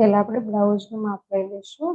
પહેલાં આપણે બ્લાઉઝનું માપ લઈ લઈશું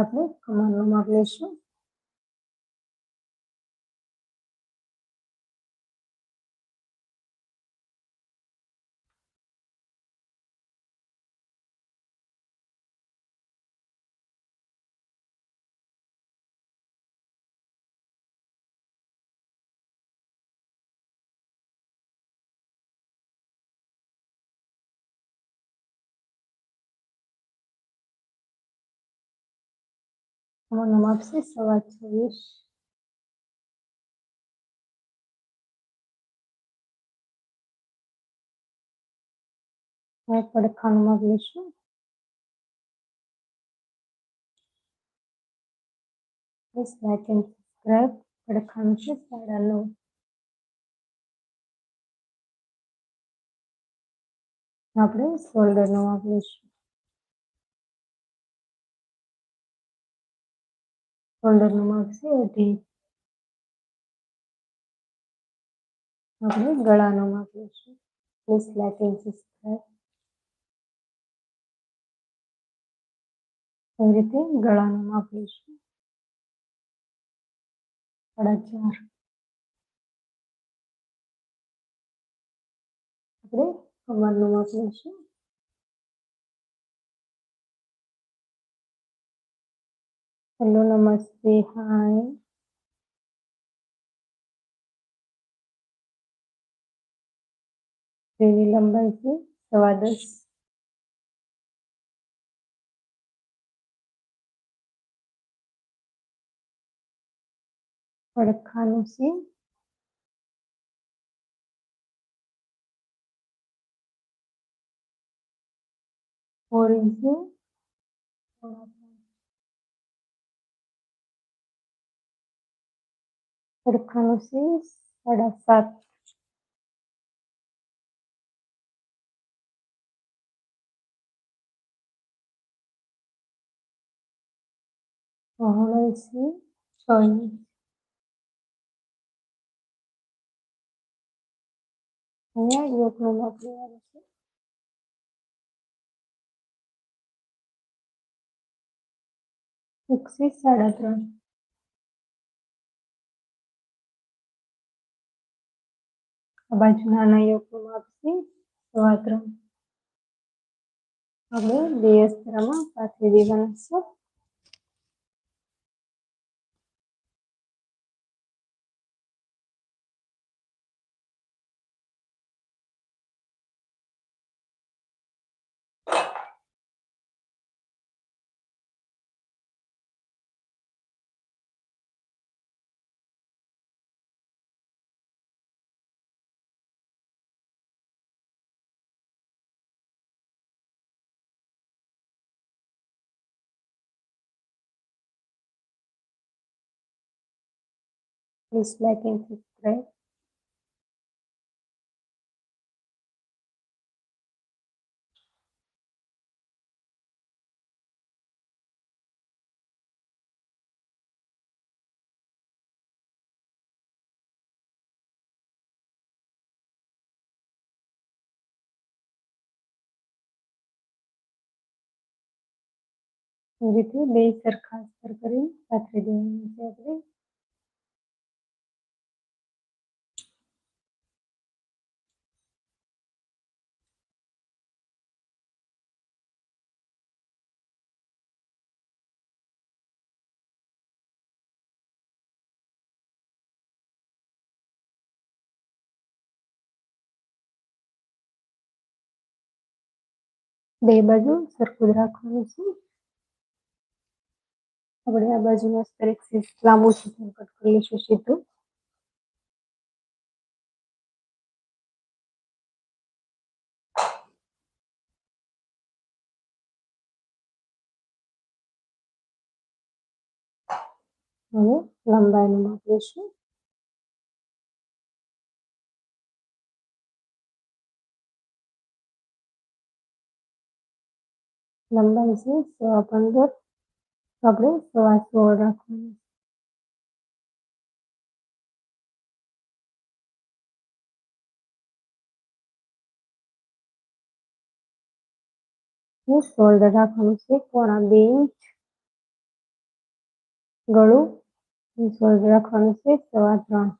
આપણે કમાન્ડમાં મોકલીશું Mon mapsi savaşçıymış. Ayakları kanıma birleşiyor. Please like and subscribe for the conscious that I know. આપણે સોલ્ડરનો ફોલ્ડરમાં માપશે અઢી આપણે ગળાનો માપ લઈશું પ્લીઝ લાઈક એન્ડ સબસ્ક્રાઈબ એવી રીતે ગળાનું માપ લઈશું સાડા ચાર આપણે કમરનું માપ લઈશું हेलो नमस्ते हाय तेरी लंबाई से सवा दस પડખાનું છે તડકાનું છે સાડા સાત પહોળો છે છ ઇંચ અહીંયા યોગનો લાભ લેવાનો છે એકસી સાડા ત્રણ આ બાજુ નાના યોગનું માપ છે સવા ત્રણ આપણે બે અસ્તરામાં is like in fifth grade. जिथे बेस सरखा सर करीन पाथरी देऊन त्याकडे બે બાજુ સરખું જ રાખવાનું છે આપણે આ બાજુ મસ્ત લાંબુ સીધું કટ કરી લઈશું સીધું હવે લંબાઈનું માપ લઈશું નમનસીસ અપંગર આપણે સ્વાસ્થ્ય ઓર રાખવું છે હોલ્ડર કાંથી કોરા બેન્ચ ગળો હોલ્ડર કાંથી સ્વાદ ત્રણ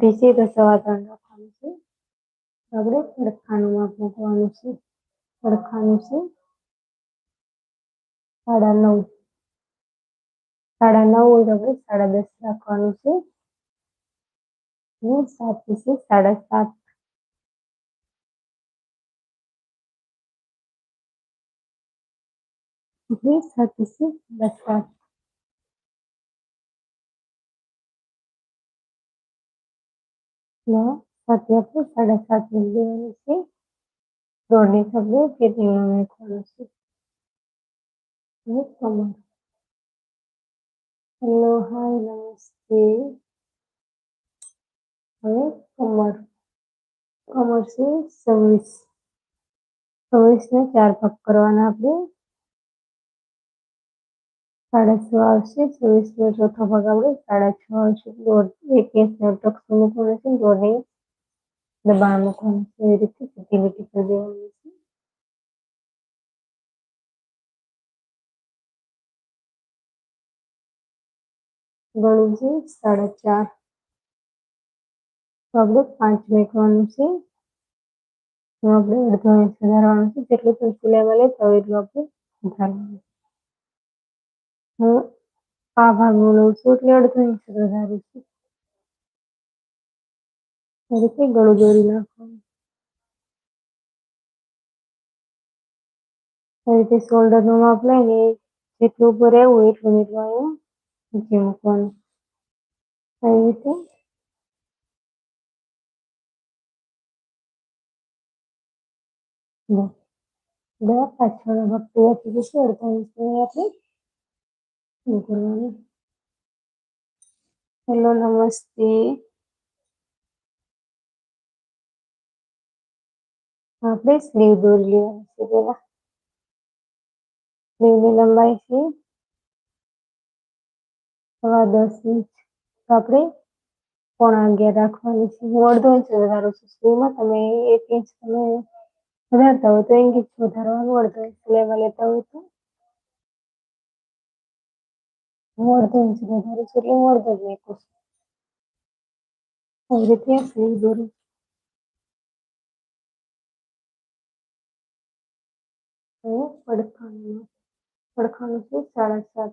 20 10 સ્વાદ ત્રણ કાંથી આપણે રાખવાનું ભોગવાનું છે ખડખનું છે સાડા નવ સાડા નવ હોય તો આપણે સાડા દસ રાખવાનું છે અને સાત વિશે સાડા સાત સાત વિશે દસ સાત સાથે આપણે સાડા સાત મિલી દેવાનું છે દોઢ આપણે ફેરવીને નાખવાનું છે हेलो हाय नमस्ते कमर कमर से सर्विस ने चार पक करवाना अपने साढ़े छ आवश्यक चौथा पक अपने साढ़े छ आवश्यक एक एक सेल ગળું છે સાડા ચાર તો આપણે પાંચ મેકવાનું છે આપણે અડધો ઇંચ વધારવાનું છે જેટલું પણ ચૂલામાં લેતા હોય એટલું આપણે વધારવાનું હું આ ભાગનું લઉં છું એટલે અડધો ઇંચ વધારું છું એ રીતે ગળું દોરી નાખવાનું એ રીતે શોલ્ડરનું માપ લઈને જેટલું ઉપર રહેવું એટલું એટલું અહીંયા જે મૂકવાનું આવી રીતે બે પાછળ ભક્તિ આપી દઈશું અડતાલીસ મિનિટ આપણે કરવાનું હેલો નમસ્તે આપણે સ્લીવ દોરી લેવાની છે પેલા સ્લીવની લંબાઈ છે સવા દસ ઇંચ આપણે પોણા અગિયાર રાખવાની છે હું અડધો ઇંચ વધારું છું સ્લીવમાં તમે એક ઇંચ તમે વધારતા હોય તો એક ઇંચ વધારવાનું અડધો ઇંચ લેવા લેતા હોય તો હું અડધો ઇંચ વધારું છું એટલે હું અડધો જ મેકું છું આવી રીતે સ્લીવ દોરું પડખાનું પડખાનું છે સાડા સાત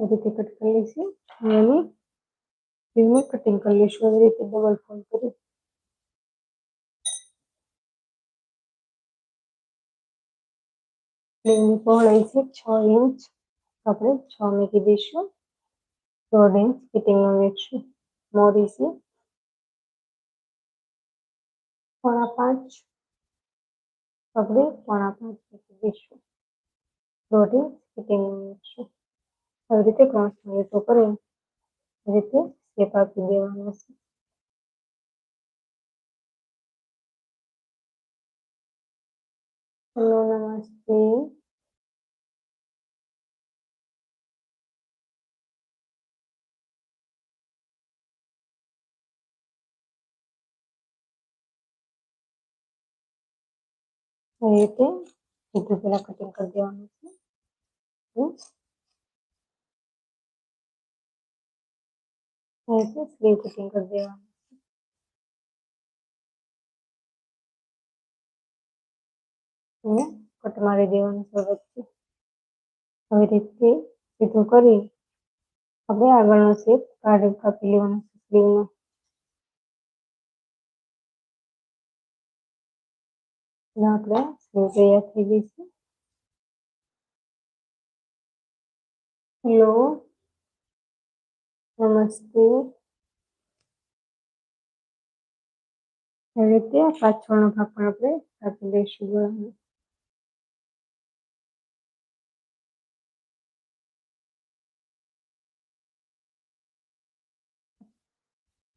ರೀತಿ ಕಟ್ ಕಲಿಸಿ ನಾನು ಇದನ್ನು ಕಟ್ಟಿಂಗ್ ಕಲಿಸಿ ಅದೇ ರೀತಿ ಡಬಲ್ ಫೋಲ್ಡ್ ಕರಿ લેવની પહોળાઈ છે છ ઇંચ આપણે છ મૂકી દઈશું દોઢ ઇંચ ફિટિંગમાં મૂકશું મોરી છે પોણા પાંચ આપણે પોણા પાંચ મૂકી દઈશું દોઢ ઇંચ ફિટિંગમાં મૂકશું આવી રીતે ક્રોસ ઉભો કરી રીતે સ્ટેપ આપી દેવાનો છે હેલો નમસ્તે રીતે સીધું પેલા કટિંગ કરી દેવાનું છે નીચે સ્લીવ કટિંગ કરી દેવાનું અને કટ મારી દેવાનું છે વચ્ચે હવે રીતે સીધું કરી હવે આગળનો શેપ કાર્ડ કાપી લેવાનો છે સ્લીવનો આપણે સ્લીવ તૈયાર થઈ ગઈ છે નમસ્તે આવી રીતે પાછળનો ભાગ પણ આપણે સાથે દઈશું બરાબર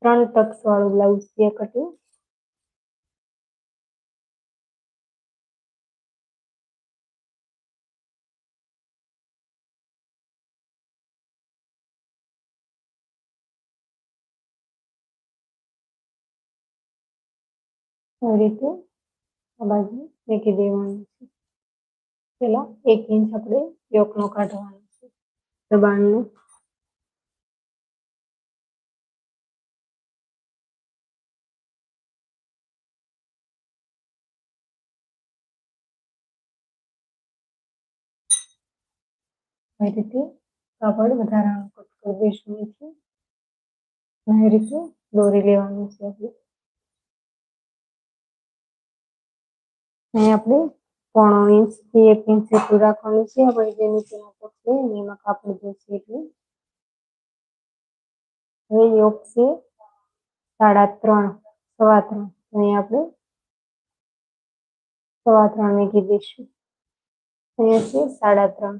ત્રણ ટક્સ વાળું બ્લાઉઝ છે કટિંગ ఎవరైతే అలాగే మీకు ఇది అనేసి ఇలా ఎక్కించప్పుడే ఈ యొక్క నౌకాటం అనేసి బాగా నైరుతి కాపాడు ఉదాహరణ కొట్టుకోవడం నుంచి నైరుతి గౌరీ లేవాలని చెప్పి અહીંયા આપણે પોણો ઇંચ થી એક ઇંચ જેટલું રાખવાનું છે આપણે જે નીચેના પોટ છે એમાં કાપડ જોઈશે એટલું હવે યોગ છે સાડા ત્રણ સવા ત્રણ અહીં આપણે સવા ત્રણ મૂકી દઈશું અહીંયા છે સાડા ત્રણ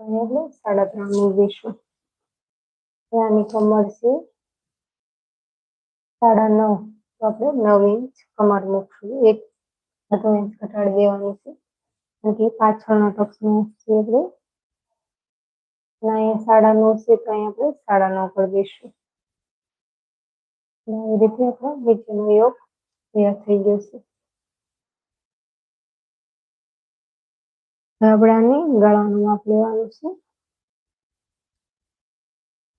અહીંયા આપણે સાડા ત્રણ મૂકી દઈશું આની કમર છે સાડા નવ અપરે 9 ઇંચ कमर નું છે 1 8 ઇંચ ઘટાડી દેવાની છે કે પાછળનો ટોપ શું છે એટલે નાય 9.5 સેક અહીંયા પણ 9.5 કરી દેશું અને આ રીતે આપો મિચનો યોક તૈયાર થઈ જશે હવેાને ગળાનું માપ લેવાનું છે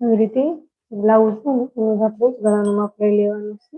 આ રીતે બ્લાઉઝનું અને આપેલ ગળાનું માપ લેવાનું છે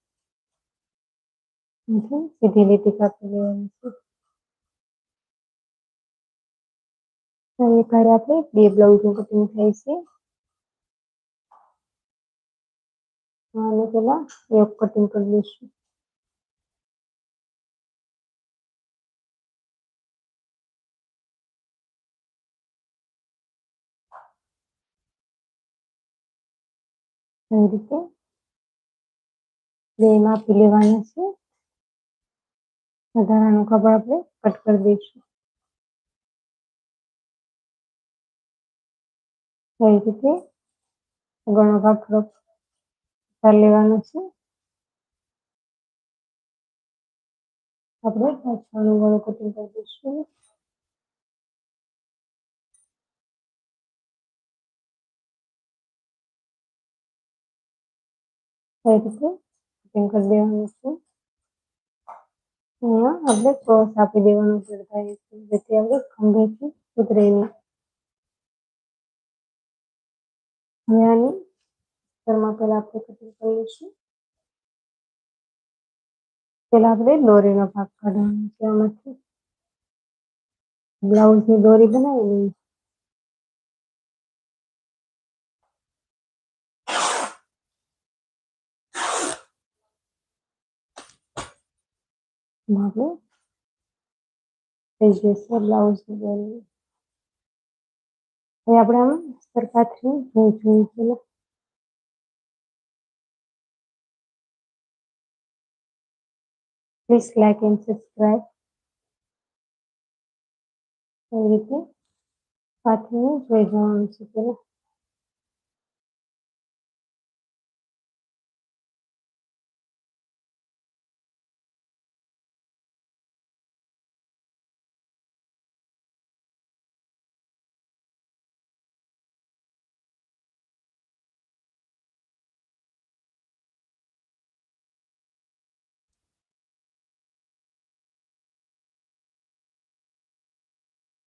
Mhm. સીધી લીટી કાપી લેવાની છે હવે ઘરે આપણે બે બ્લાઉઝનું કટિંગ થાય છે આને પહેલા યોગ કટિંગ કરી લઈશું આવી રીતે બે માપી લેવાના છે હવે આનો જવાબ આપણે કટ કરી દેશું તો એટલે ગુણાકારક લઈવાનો છે આપણે 59 નો ગુણોત્તર દેશું થેન્ક્સ દેવાનું છે અહીંયા આપણે ક્રોસ આપી દેવાનો જળવાય છે જેથી આપણે ખંભેથી ઉતરીને હવે આની સ્તરમાં પહેલા આપણે કટિંગ કરી લઈશું પહેલા આપણે દોરીનો ભાગ કાઢવાનો છે આમાંથી બ્લાઉઝની દોરી બનાવી લઈશું Marvel એજ્યુકેશન લાઉઝ વેલ હવે આપણે આમાં સરપાથરી જોઈ જોઈએ છીએ પ્લીઝ લાઈક એન્ડ સબસ્ક્રાઇબ એવી રીતે પાથરીને જોઈ જવાનું છે પહેલાં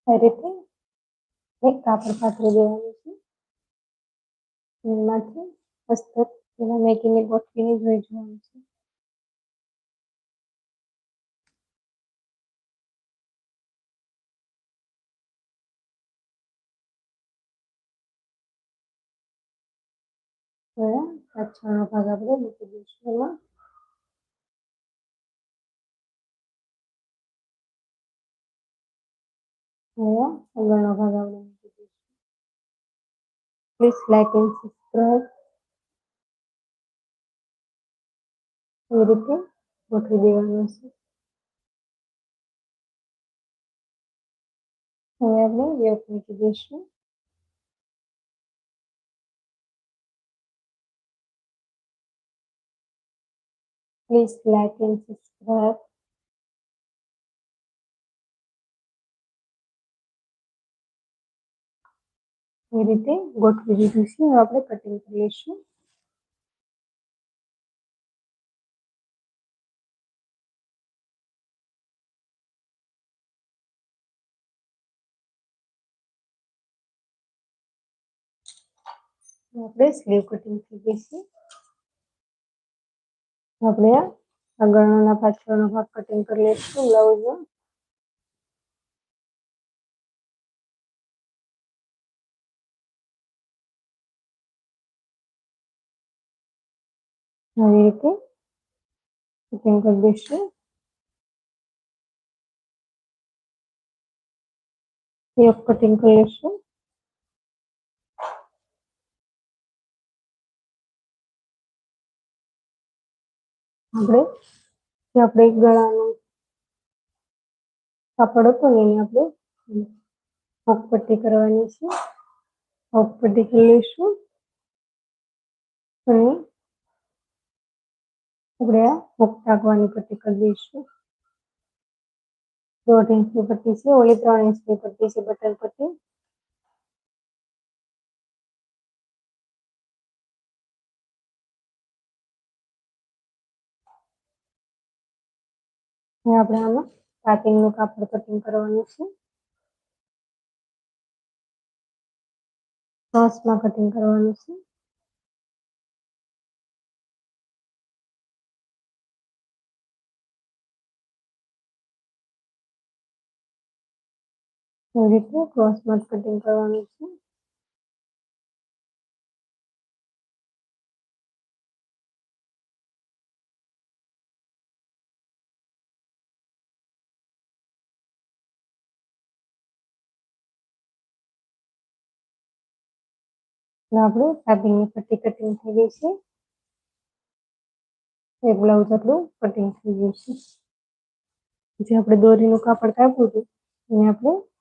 ફરીથી એક કાપડ પાથરી દેવાનું છે એમાંથી હસ્તક એમાં મેગીની ગોઠવીને જોઈ જવાનું છે પાછળનો ભાગ આપણે મૂકી દઈશું એમાં Hiya, I'm gonna go Please like and subscribe. Everything what we give message. However, your contribution. Please like and subscribe. એ રીતે ગોઠવી દીધું છે હવે આપણે કટિંગ કરી લઈશું આપણે સ્લીવ કટિંગ થઈ ગઈ છે આપણે આગળના પાછળનો ભાગ કટિંગ કરી લઈશું બ્લાઉઝમાં હવે રીતે એક ટીંગલેશું એ એક ટીંગલેશું આપણે જે આપણે એક ગળાનો કપડું લઈને આપણે ઓપટટી કરવાની છે ઓપટટી કરી લેશું સની આપણે હક ઢાંકવાની પટ્ટી કરી દઈશું દોઢ ઇંચની પટ્ટી છે ઓલી ત્રણ ઇંચની પટ્ટી છે બટન પટ્ટી આપણે આમાં નું કાપડ કટિંગ કરવાનું છે સોસમાં કટિંગ કરવાનું છે એવી રીતે ક્રોસ વર્ક કટિંગ કરવાનું છે આપણું સાબીની પટ્ટી કટિંગ થઈ ગઈ છે એ બ્લાઉઝ આપણું કટિંગ થઈ ગયું છે જે આપણે દોરીનું કાપડ કાપ્યું હતું એને આપણે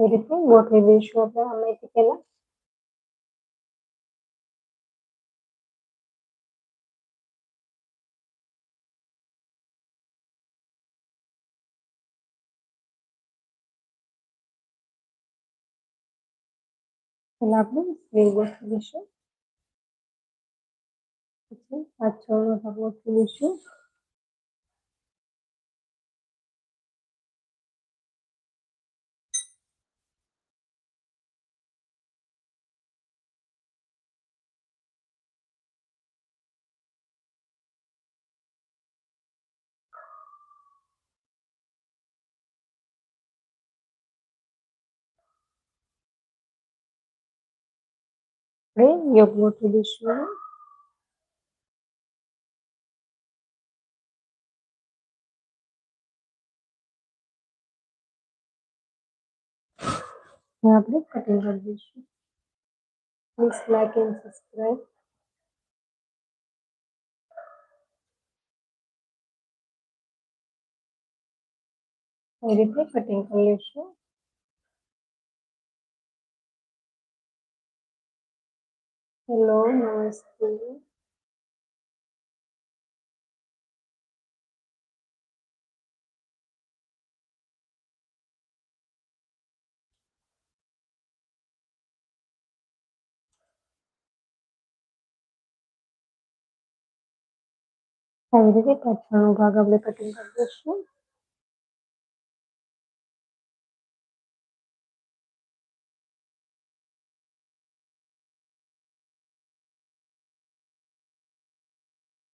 ಈ ರೀತಿ ಗೋಟಲಿ ಬೀಳ್ಸೋದ ಆಮೇಲೆ তাহলে আপনি এই বস্তু বেশি আচ্ছা আচ্ছা থাকবো চল্লিশে Okay, you go to the show. Now, please cutting the Please like and subscribe. I cutting the hello नमस्ते આવી રીતે કટ ઘાગા આપણે કટિંગ કરી દઈશું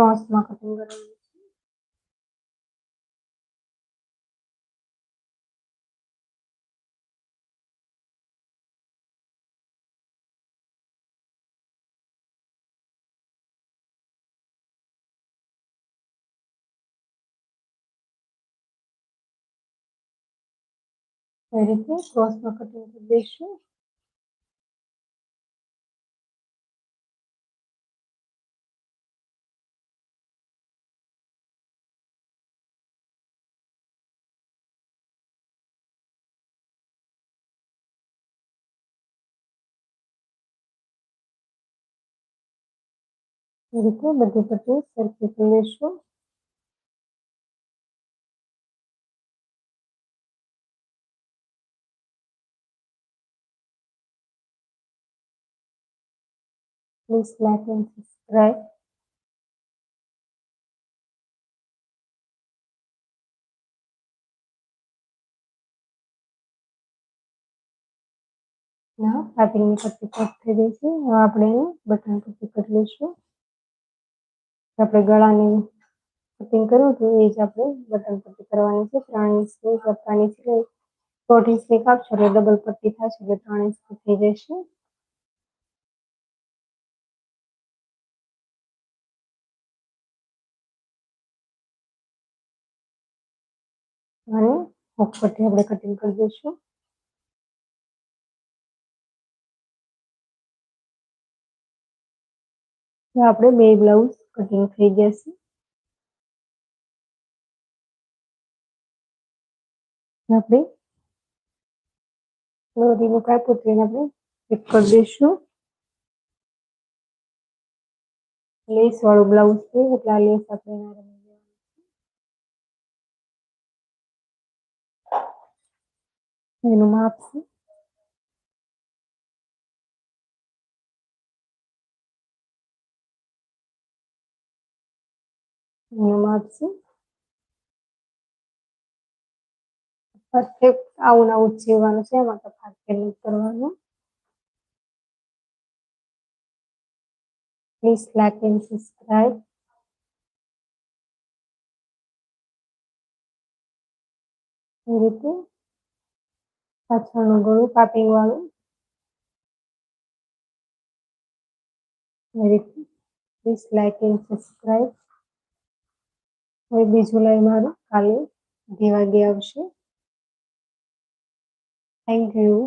Просма, как вы говорите. Repeat cross marketing relation ಇದಕ್ಕೆ ಬಡ್ಡಿ ಪಟ್ಟಿ ಸರ್ಕೇಶು Please like and subscribe. ના આપણે પટ્ટી કટ થઈ ગઈ છે આપણે બટન પટ્ટી કરી લઈશું આપણે ગળાની કટિંગ કર્યું હતું એ જ આપણે બટન પટ્ટી કરવાની છે ત્રણ ઇંચની કપવાની છે દોઢ ઇંચની કાપશો એટલે ડબલ પટ્ટી થશે એટલે ત્રણ ઇંચની થઈ જશે અને હોક પટ્ટી આપણે કટિંગ કરી દઈશું આપણે બે બ્લાઉઝ કટિંગ થઈ જશે આપણે દોરીનું કાપોતરીને આપણે એક કરી દઈશું લેસ વાળું બ્લાઉઝ છે એટલે આ લેસ આપણે એના એનું માપ છે మార్క్స్ પરફેક્ટ આવું ને આવું જ સીવવાનું છે એમાં તો ભાગ કેટલું કરવાનું પ્લીઝ લાઈક એન્ડ સબસ્ક્રાઈબ એ રીતે પાછળનું ગળું પાપિંગ વાળું એ રીતે પ્લીઝ લાઈક એન્ડ સબસ્ક્રાઈબ હવે બીજું લાઈવ મારું કાલે અઢી વાગે આવશે થેન્ક યુ